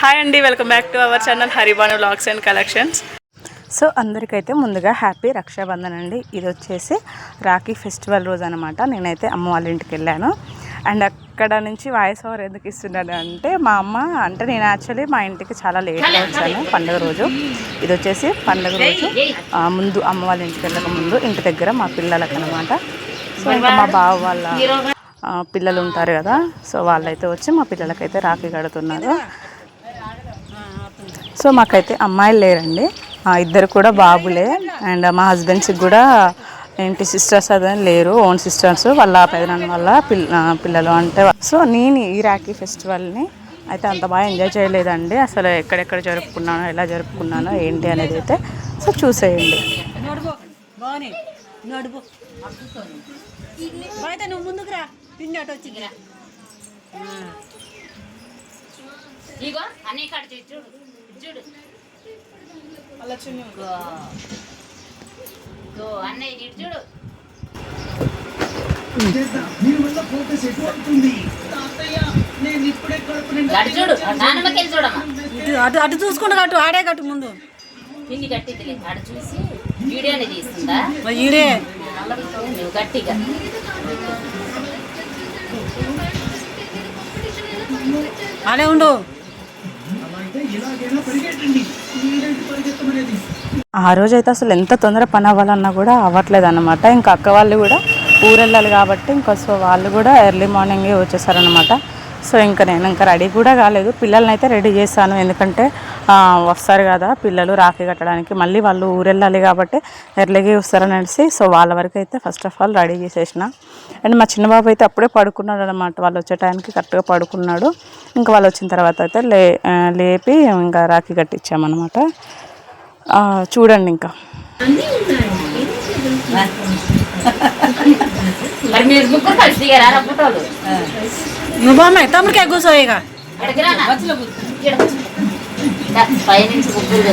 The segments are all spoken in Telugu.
హాయ్ అండి welcome back to our channel Haribanu lacs and collections so అందరికైతే ముందుగా హ్యాపీ రక్షాబంధన్ అండి. ఇది వచ్చేసి రాఖీ ఫెస్టివల్ రోజు అనమాట నేనైతే అమ్మ వాళ్ళ ఇంటికి వెళ్ళాను. అండ్ అక్కడ నుంచి వాయిస్ ఓవర్ ఎందుకు ఇస్తున్నాను అంటే మా అమ్మ అంటే నేను యాక్చువల్లీ మా ఇంటికి చాలా లేట్గా వచ్చాను పండుగ రోజు. ఇది వచ్చేసి పండుగ రోజు ముందు అమ్మ వాళ్ళ ఇంటికి వెళ్ళక ముందు ఇంటి దగ్గర మా పిల్లలకి అనమాట సో ఇంకా మా బావ వాళ్ళ పిల్లలు ఉంటారు కదా సో వాళ్ళైతే వచ్చి మా పిల్లలకైతే రాఖీ కడుతున్నారు. సో మాకైతే అమ్మాయిలు లేరండి. ఆ, ఇద్దరు కూడా బాబులే. అండ్ మా హస్బెండ్స్కి కూడా ఏంటి సిస్టర్స్ అదే లేరు ఓన్ సిస్టర్స్. వాళ్ళ పెదనాన్న వాళ్ళ పిల్ల పిల్లలు అంటే సో నేను ఈ రాఖీ ఫెస్టివల్ని అయితే అంత బాగా ఎంజాయ్ చేయలేదండి. అసలు ఎక్కడెక్కడ జరుపుకున్నానో ఎలా జరుపుకున్నానో ఏంటి అనేది అయితే సో చూసేయండి. ఇగో అన్నీ చూడు. అన్నయ్య ఇటు చూడు. చూడమ్మా. అటు అటు చూసుకుంటూ కట్టు ఆడే కట్టు ముందు. పిన్ని కట్టిద్దిలే ఆడ చూసి వీడియోని తీస్తుందా? మరి ఈడే. నువ్వు గట్టిగా. ఆడే ఉండు. ఆ రోజు అయితే అసలు ఎంత తొందర పని అవ్వాలన్నా కూడా అవ్వట్లేదు అనమాట ఇంకా అక్క వాళ్ళు కూడా ఊరెళ్ళాలి కాబట్టి ఇంకా సో వాళ్ళు కూడా ఎర్లీ మార్నింగే వచ్చేసారనమాట సో ఇంకా నేను ఇంకా రెడీ కూడా కాలేదు. పిల్లల్ని అయితే రెడీ చేశాను. ఎందుకంటే ఆ, వస్తారు కదా పిల్లలు రాఖీ కట్టడానికి. మళ్ళీ వాళ్ళు ఊరెళ్ళాలి కాబట్టి ఎర్లీగా వస్తారనేసి సో వాళ్ళ వరకు అయితే ఫస్ట్ ఆఫ్ ఆల్ రెడీ చేసేసిన. అండ్ మా చిన్న బాబు అయితే అప్పుడే పడుకున్నాడు అనమాట వాళ్ళు వచ్చే టైంకి కరెక్ట్గా పడుకున్నాడు. ఇంకా వాళ్ళు వచ్చిన తర్వాత అయితే లే లేపి ఇంకా రాఖీ కట్టించామన్నమాట. ఆ, చూడండి ఇంకా. మరి మీరు ముగ్గురు కలిసి దిగారా ఫోటోలు నువ్వు అమ్మాయి తమ్ముడు క్యా కూర్చోవేగా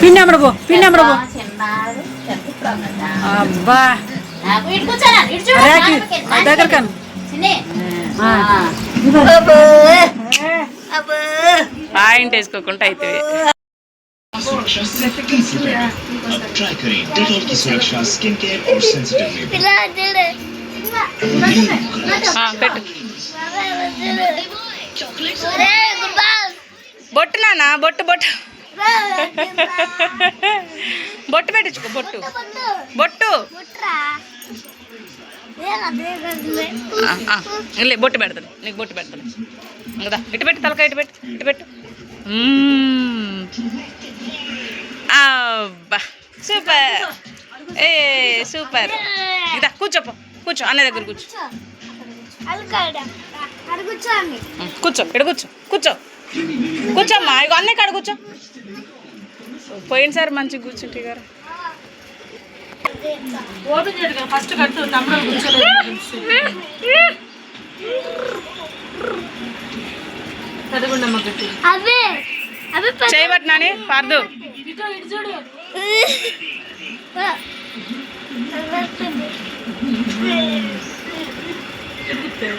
పిండి అమ్మడు పో పిండి అమ్మడు పో. అబ్బా. దగ్గర పాయింట్ వేసుకోకుండా అయితే పెట్టు. బొట్టు నానా బొట్టు బొట్టు. బొట్టు పెట్టించుకో బొట్టు. బొట్టు. లే బొట్టు పెడతాను. నీకు బొట్టు పెడతాను. కదా ఇటు పెట్టు తలకాయ ఇటు పెట్టు ఇటు పెట్టు. అబ్బా సూపర్. ఏ సూపర్. ఇదా కూర్చోపో కూర్చో అన్న దగ్గర కూర్చో. కూర్చో ఇక్కడ కూర్చో కూర్చో. కూర్చోమ్మా ఇగో అన్నీ కాడ కూర్చో. పోయినసారి మంచిగా కూర్చుంటే గారు. ఫస్ట్ కట్టు తమ్ముడు కూర్చోలేదు చేయబట్టి నాని పార్దు. పర్దో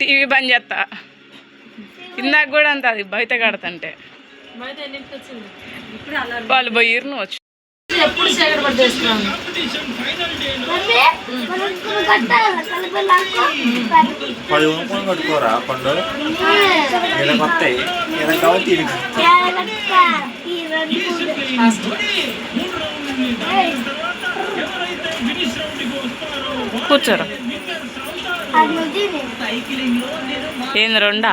టీవీ బంద్ చేస్తా. ఇందాక కూడా అంత అది బయట కడతంటే. వాళ్ళు పోయిరు నువ్వు వచ్చి. ఎప్పుడు పది కట్టుకోరా పండు? కూర్చోరా. ఏంది రెండా?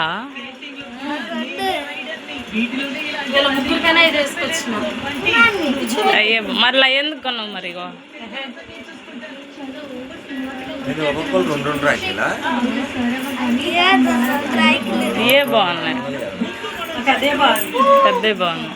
అయ్యే మరలా ఎందుకు కొన్నావు మరి ఇగో. ఇవే బాగున్నాయి? పెద్ద బాగున్నాయి.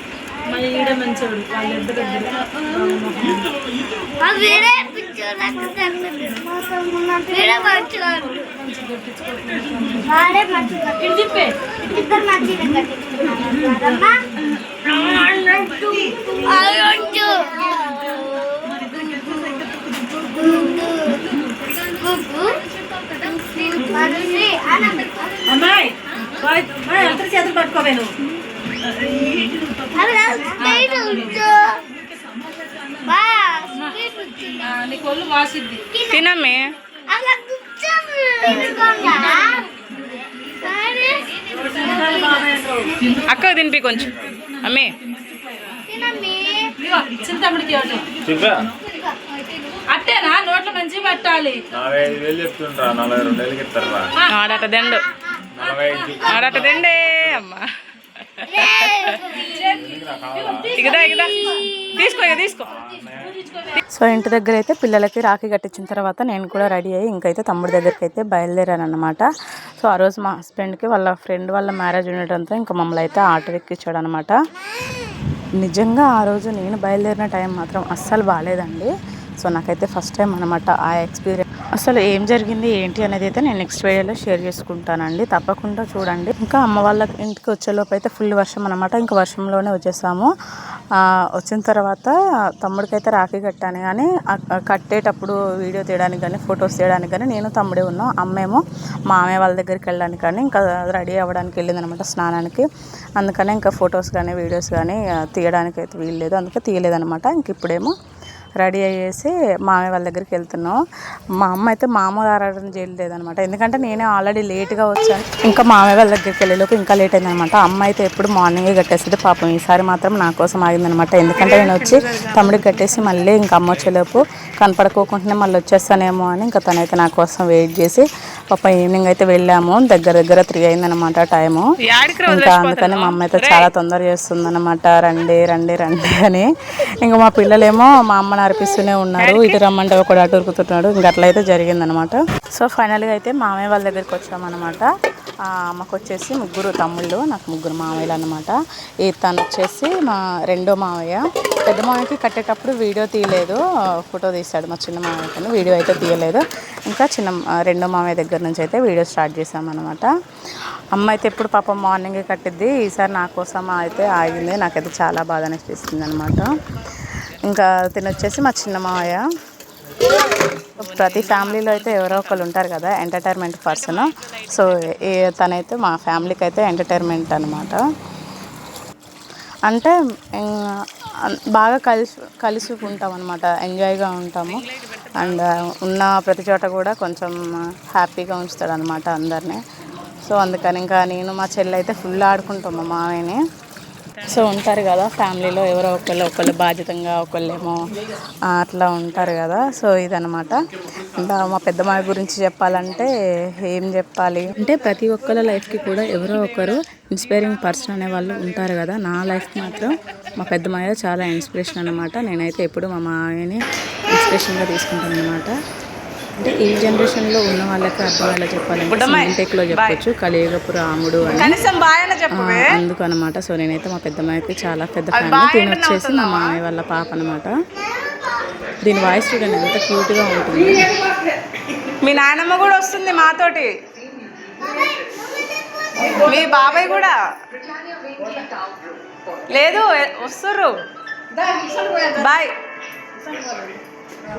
కదా మా ఈడ మంచోడు వాళ్ళిద్దరు ఆ వేరే పిక్చర్ నాకు తెలియదు. వేరే మంచివాడు వాడే మంచిగా ఇటు తిప్పే. ఇద్దరు మంచిగా కట్టించుకున్నారమ్మా. అయ్యో అమ్మాయి అందరి చేతులు పట్టుకోవే నువ్వు. నీకు ఒళ్ళు వాసిద్ది తినమ్మే అలా అక్క తినిపి కొంచెం. అమ్మే. ఇచ్చిన తమ్ముడికి అట్టేనా? నోట్లో మంచి పెట్టాలి. నలభై ఐదు వేలు చెప్తుండ్రా నలభై రెండు వేలకి ఇస్తారా ఆడట దండు ఆడట దండే అమ్మా. సో ఇంటి దగ్గర అయితే పిల్లలకి రాఖీ కట్టించిన తర్వాత నేను కూడా రెడీ అయ్యి ఇంకైతే తమ్ముడి దగ్గరికి అయితే బయలుదేరాను అనమాట సో ఆ రోజు మా హస్బెండ్కి వాళ్ళ ఫ్రెండ్ వాళ్ళ మ్యారేజ్ ఉండటంతో ఇంకా మమ్మల్ని అయితే ఆటో ఎక్కించాడు అనమాట నిజంగా ఆ రోజు నేను బయలుదేరిన టైం మాత్రం అస్సలు బాగాలేదండి. సో నాకైతే ఫస్ట్ టైం అనమాట ఆ ఎక్స్పీరియన్స్ అసలు ఏం జరిగింది ఏంటి అనేది అయితే నేను నెక్స్ట్ వీడియోలో షేర్ చేసుకుంటానండి. తప్పకుండా చూడండి. ఇంకా అమ్మ వాళ్ళ ఇంటికి వచ్చేలోపు అయితే ఫుల్ వర్షం అనమాట ఇంకా వర్షంలోనే వచ్చేసాము. వచ్చిన తర్వాత తమ్ముడికైతే రాఖీ కట్టాను. కానీ కట్టేటప్పుడు వీడియో తీయడానికి కానీ ఫొటోస్ తీయడానికి కానీ నేను తమ్ముడే ఉన్నాం. అమ్మేమో మామయ్య వాళ్ళ దగ్గరికి వెళ్ళడానికి కానీ ఇంకా రెడీ అవ్వడానికి వెళ్ళింది అనమాట స్నానానికి. అందుకనే ఇంకా ఫొటోస్ కానీ వీడియోస్ కానీ తీయడానికి అయితే వీల్లేదు. అందుకే తీయలేదనమాట ఇంక ఇప్పుడేమో రెడీ అయ్యేసి మామయ్య వాళ్ళ దగ్గరికి వెళ్తున్నాం. మా అమ్మ అయితే మామూలు ఆరాధన చేయలేదనమాట ఎందుకంటే నేనే ఆల్రెడీ లేట్గా వచ్చాను. ఇంకా మామయ్య వాళ్ళ దగ్గరికి వెళ్ళేలోపు ఇంకా లేట్ అయిందనమాట అమ్మ అయితే ఎప్పుడు మార్నింగే కట్టేస్తుంది పాపం. ఈసారి మాత్రం నా కోసం ఆగిందనమాట ఎందుకంటే నేను వచ్చి తమ్ముడికి కట్టేసి మళ్ళీ ఇంకా అమ్మ వచ్చేలోపు కనపడుకోకుండానే మళ్ళీ వచ్చేస్తానేమో అని ఇంకా తనైతే నా కోసం వెయిట్ చేసి పాప ఈవినింగ్ అయితే వెళ్ళాము. దగ్గర దగ్గర త్రీ అయిందనమాట టైము ఇంకా అందుకని మా అమ్మ అయితే చాలా తొందర చేస్తుంది అనమాట రండి రండి రండి అని. ఇంకా మా పిల్లలేమో మా అమ్మని అర్పిస్తూనే ఉన్నారు. ఇటు రమ్మంటే ఒకడు అటు ఉరుకుతున్నాడు ఇంకా అట్లయితే జరిగిందనమాట. సో ఫైనల్గా అయితే మామయ్య వాళ్ళ దగ్గరికి వచ్చామన్నమాట అమ్మకు వచ్చేసి ముగ్గురు తమ్ముళ్ళు నాకు ముగ్గురు మామయ్యలు అనమాట. ఈ తను వచ్చేసి మా రెండో మామయ్య. పెద్ద మామయ్యకి కట్టేటప్పుడు వీడియో తీయలేదు. ఫోటో తీశాడు మా చిన్న మామయ్యతో వీడియో అయితే తీయలేదు. ఇంకా చిన్న రెండో మామయ్య దగ్గర నుంచి అయితే వీడియో స్టార్ట్ చేసామన్నమాట అమ్మ అయితే ఎప్పుడు పాపం మార్నింగే కట్టిద్ది. ఈసారి నా కోసం అయితే ఆగింది. నాకైతే చాలా బాధ అనిపిస్తుంది అనమాట ఇంకా తినొచ్చేసి మా చిన్న మామయ్య ప్రతి ఫ్యామిలీలో అయితే ఎవరో ఒకరు ఉంటారు కదా ఎంటర్టైన్మెంట్ పర్సన్ సో తనైతే మా ఫ్యామిలీకి అయితే ఎంటర్టైన్మెంట్ అనమాట అంటే బాగా కలిసి కలిసి ఉంటాం అనమాట ఎంజాయ్గా ఉంటాము. అండ్ ఉన్న ప్రతి చోట కూడా కొంచెం హ్యాపీగా ఉంచుతాడు అనమాట అందరినీ. సో అందుకని ఇంకా నేను మా చెల్లి అయితే ఫుల్ ఆడుకుంటాం మా మామయ్యని సో ఉంటారు కదా ఫ్యామిలీలో ఎవరో ఒకళ్ళు ఒకళ్ళు బాధ్యతంగా ఒకళ్ళేమో అట్లా ఉంటారు కదా. సో ఇదనమాట ఇంకా మా పెద్దమ్మాయి గురించి చెప్పాలంటే ఏం చెప్పాలి? అంటే ప్రతి ఒక్కళ్ళ లైఫ్కి కూడా ఎవరో ఒకరు ఇన్స్పైరింగ్ పర్సన్ అనే వాళ్ళు ఉంటారు కదా. నా లైఫ్ మాత్రం మా పెద్దమ్మాయ చాలా ఇన్స్పిరేషన్ అనమాట నేనైతే ఎప్పుడు మా మామయ్యని ఇన్స్పిరేషన్గా తీసుకుంటాను అనమాట అంటే ఈ జనరేషన్లో ఉన్న వాళ్ళకి అర్థమయ్యేలా చెప్పాలంటే ఇంటెక్లో చెప్పొచ్చు కలియుగపు రాముడు అని. అందుకు అనమాట సో నేనైతే మా పెద్దమ్మాయికి చాలా పెద్ద ఫ్యాన్ దీని వచ్చేసి మా మామయ్య వాళ్ళ పాప అనమాట దీని వాయిస్ చూడండి ఎంత క్యూట్గా ఉంటుంది. మీ నాయనమ్మ కూడా వస్తుంది మాతోటి. మీ బాబాయ్ కూడా. లేదు వస్తుర్రు. బాయ్.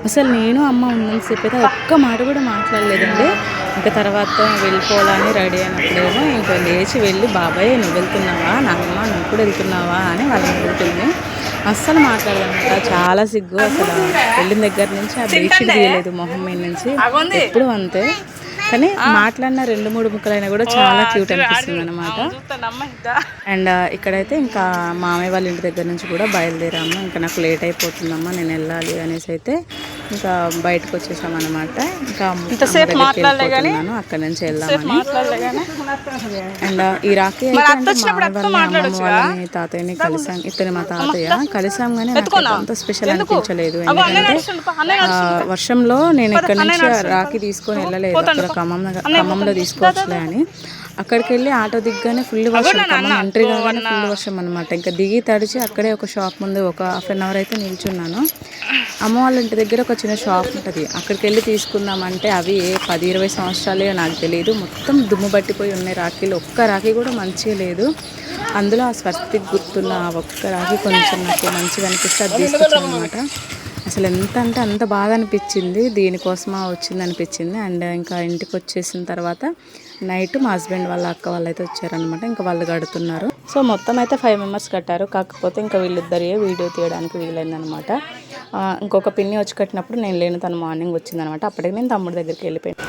అసలు నేను అమ్మ ఉన్నంతసేపు అయితే ఒక్క మాట కూడా మాట్లాడలేదండి. ఇంకా తర్వాత వెళ్ళిపోవాలని రెడీ అయినప్పుడేమో ఇంకా లేచి వెళ్ళి బాబాయ్ నువ్వు వెళ్తున్నావా? నాన్నమ్మ నువ్వు కూడా వెళ్తున్నావా? అని వాళ్ళని అడుగుతుంది అస్సలు మాట్లాడదన్నమాట చాలా సిగ్గు అసలు. వెళ్ళిన దగ్గర నుంచి ఆ బెడ్షీట్ తీయలేదు మొహం మీద నుంచి. ఎప్పుడు అంతే. కానీ మాట్లాడిన రెండు మూడు ముక్కలైనా కూడా చాలా క్యూట్ అనిపిస్తుంది అనమాట అండ్ ఇక్కడైతే ఇంకా మామయ్య వాళ్ళ ఇంటి దగ్గర నుంచి కూడా బయలుదేరాము. ఇంకా నాకు లేట్ అయిపోతుందమ్మా నేను వెళ్ళాలి అనేసి అయితే ఇంకా బయటకు వచ్చేసాం అనమాట ఇంకా ఇంతసేపు మాట్లాడలేను అక్కడ నుంచి వెళ్దామని అండ్ ఈ రాఖీ తాతయ్యని కలిసాం. ఇతని మా తాతయ్య. కలిసాం కానీ అంత స్పెషల్ అనిపించలేదు ఎందుకంటే వర్షంలో నేను ఇక్కడ నుంచి రాఖీ తీసుకొని వెళ్ళలేదు. అక్కడ ఖమ్మంలో ఖమ్మంలో తీసుకోవచ్చులే అని. అక్కడికి వెళ్ళి ఆటో దిగ్గానే ఫుల్ వర్షం ఎంట్రీ కాగానే ఫుల్ వర్షం అనమాట ఇంకా దిగి తడిచి అక్కడే ఒక షాప్ ముందు ఒక హాఫ్ అన్ అవర్ అయితే నిల్చున్నాను. అమ్మ వాళ్ళ ఇంటి దగ్గర ఒక చిన్న షాప్ ఉంటుంది. అక్కడికి వెళ్ళి తీసుకుందామంటే అవి ఏ పది ఇరవై సంవత్సరాలే నాకు తెలియదు మొత్తం దుమ్ము పట్టిపోయి ఉన్నాయి రాఖీలు. ఒక్క రాఖీ కూడా మంచిగా లేదు. అందులో ఆ స్వస్తికి గుర్తున్న ఆ ఒక్క రాఖీ కొంచెం నాకు మంచిగా అనిపిస్తే అది తీసుకొచ్చాను అనమాట అసలు ఎంత అంటే అంత బాధ అనిపించింది దీనికోసమా వచ్చింది అనిపించింది అండ్ ఇంకా ఇంటికి వచ్చేసిన తర్వాత నైట్ మా హస్బెండ్ వాళ్ళ అక్క వాళ్ళు అయితే వచ్చారనమాట ఇంకా వాళ్ళు కడుతున్నారు. సో మొత్తం అయితే ఫైవ్ మెంబర్స్ కట్టారు. కాకపోతే ఇంకా వీళ్ళిద్దరే వీడియో తీయడానికి వీలైందనమాట ఆ, ఇంకొక పిన్ని వచ్చి కట్టినప్పుడు నేను లేను తను మార్నింగ్ వచ్చిందనమాట అప్పటికి నేను తమ్ముడి దగ్గరికి వెళ్ళిపోయాను.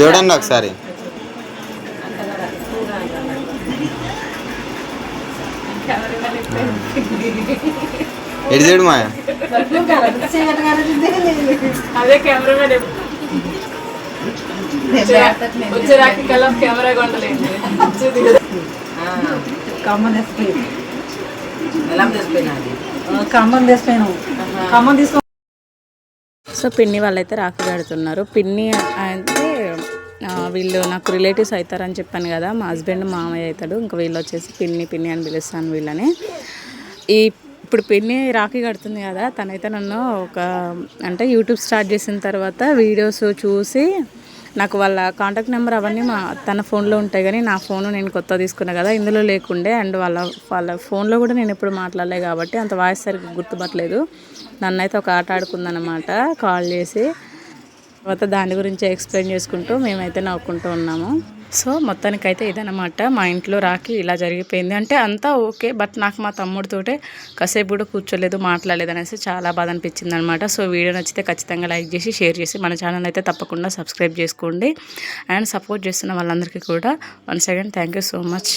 చూడండి ఒకసారి. ఎటు చూడు మాయా? అదే కెమెరా కెమెరా తెచ్చిపోయింది ఖమ్మం తెచ్చిపోయాను ఖమ్మం తీసుకో సో పిన్ని వాళ్ళైతే రాఖీ కడుతున్నారు. పిన్ని అంటే వీళ్ళు నాకు రిలేటివ్స్ అవుతారని చెప్పాను కదా మా హస్బెండ్ మామయ్య అవుతాడు. ఇంకా వీళ్ళు వచ్చేసి పిన్ని పిన్ని అని పిలుస్తాను వీళ్ళని. ఈ ఇప్పుడు పిన్ని రాఖీ కడుతుంది కదా తనైతే నన్ను ఒక అంటే యూట్యూబ్ స్టార్ట్ చేసిన తర్వాత వీడియోస్ చూసి నాకు వాళ్ళ కాంటాక్ట్ నెంబర్ అవన్నీ మా తన ఫోన్లో ఉంటాయి కానీ నా ఫోన్ నేను కొత్త తీసుకున్నా కదా ఇందులో లేకుండే అండ్ వాళ్ళ వాళ్ళ ఫోన్లో కూడా నేను ఎప్పుడు మాట్లాడలే కాబట్టి అంత వాయిస్ సరిగ్గా గుర్తుపట్టలేదు. నన్నైతే ఒక ఆట ఆడుకుందనమాట కాల్ చేసి తర్వాత దాని గురించి ఎక్స్ప్లెయిన్ చేసుకుంటూ మేమైతే నవ్వుకుంటూ ఉన్నాము. సో మొత్తానికైతే ఇదనమాట మా ఇంట్లో రాకి ఇలా జరిగిపోయింది. అంటే అంతా ఓకే బట్ నాకు మా తమ్ముడితోటే కాసేపు కూడా కూర్చోలేదు మాట్లాడలేదు అనేసి చాలా బాధ అనిపించింది అనమాట సో వీడియో నచ్చితే ఖచ్చితంగా లైక్ చేసి షేర్ చేసి మన ఛానల్ అయితే తప్పకుండా సబ్స్క్రైబ్ చేసుకోండి. అండ్ సపోర్ట్ చేస్తున్న వాళ్ళందరికీ కూడా once again thank you so much.